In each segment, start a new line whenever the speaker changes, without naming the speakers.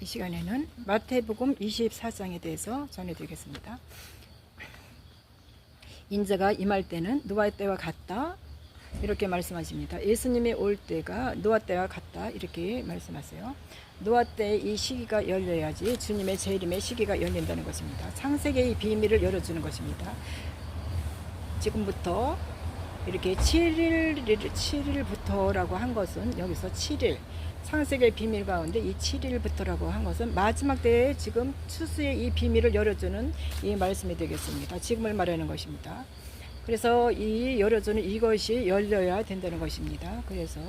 이 시간에는 마태복음 24장에 대해서 전해드리겠습니다. 인자가 임할 때는 노아 때와 같다 이렇게 말씀하십니다. 예수님이 올 때가 노아 때와 같다 이렇게 말씀하세요. 노아 때 이 시기가 열려야지 주님의 재림의 시기가 열린다는 것입니다. 창세기의 비밀을 열어주는 것입니다. 지금부터 이렇게 7일, 7일부터라고 한 것은 여기서 7일, 창세기의 비밀 가운데 이 7일부터라고 한 것은 마지막 때에 지금 추수의 이 비밀을 열어주는 이 말씀이 되겠습니다. 지금을 말하는 것입니다. 그래서 이 열어주는 이것이 열려야 된다는 것입니다. 그래서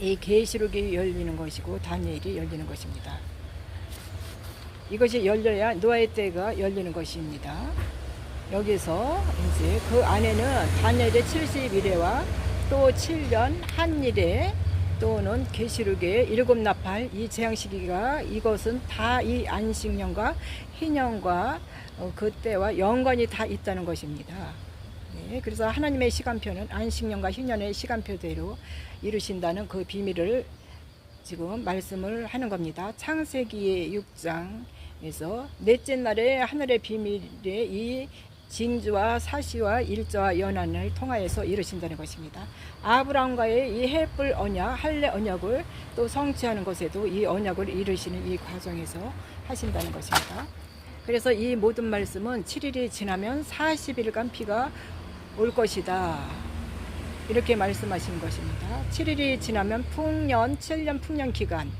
이 계시록이 열리는 것이고 다니엘이 열리는 것입니다. 이것이 열려야 노아의 때가 열리는 것입니다. 여기서 이제 그 안에는 다니엘의 70일에와 또 7년 한일에 또는 계시록의 일곱 나팔 이 재앙 시기가 이것은 다 이 안식년과 희년과 어, 그때와 연관이 다 있다는 것입니다. 네, 그래서 하나님의 시간표는 안식년과 희년의 시간표대로 이루신다는 그 비밀을 지금 말씀을 하는 겁니다. 창세기의 6장에서 넷째 날에 하늘의 비밀의 이 징조와 사시와 일자와 연한을 통하여서 이루신다는 것입니다. 아브라함과의 이 햇불 언약, 할례 언약을 또 성취하는 것에도 이 언약을 이루시는 이 과정에서 하신다는 것입니다. 그래서 이 모든 말씀은 7일이 지나면 40일간 비가 올 것이다. 이렇게 말씀하신 것입니다. 7일이 지나면 풍년, 7년 풍년 기간,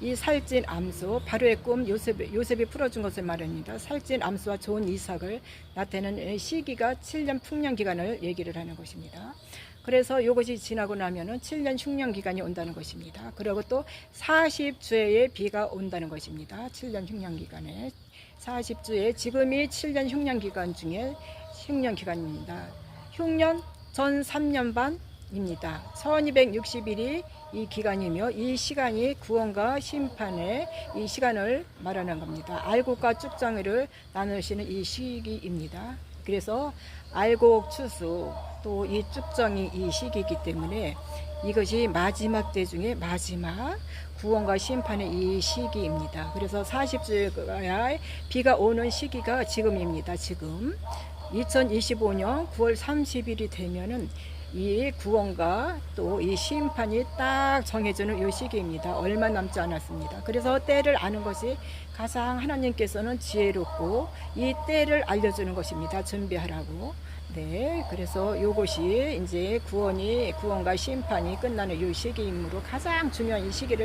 이 살찐 암수, 바로의 꿈 요셉, 요셉이 풀어준 것을 말합니다. 살찐 암수와 좋은 이삭을 나타내는 시기가 7년 풍년 기간을 얘기를 하는 것입니다. 그래서 이것이 지나고 나면은 7년 흉년 기간이 온다는 것입니다. 그리고 또 40주에 비가 온다는 것입니다. 7년 흉년 기간에 40주에 지금이 7년 흉년 기간 중에 흉년 기간입니다. 흉년 전 3년 반입니다. 1260일이 이 기간이며 이 시간이 구원과 심판의 이 시간을 말하는 겁니다. 알곡과 쭉정이를 나누시는 이 시기입니다. 그래서 알곡 추수 또 이 쭉정이 이 시기이기 때문에 이것이 마지막 때 중에 마지막 구원과 심판의 이 시기입니다. 그래서 40주에 비가 오는 시기가 지금입니다. 지금 2025년 9월 30일이 되면은 이 구원과 또 이 심판이 딱 정해지는 이 시기입니다. 얼마 남지 않았습니다. 그래서 때를 아는 것이 가장 하나님께서는 지혜롭고 이 때를 알려주는 것입니다. 준비하라고. 네, 그래서 이것이 이제 구원이 구원과 심판이 끝나는 이 시기이므로 가장 중요한 이 시기를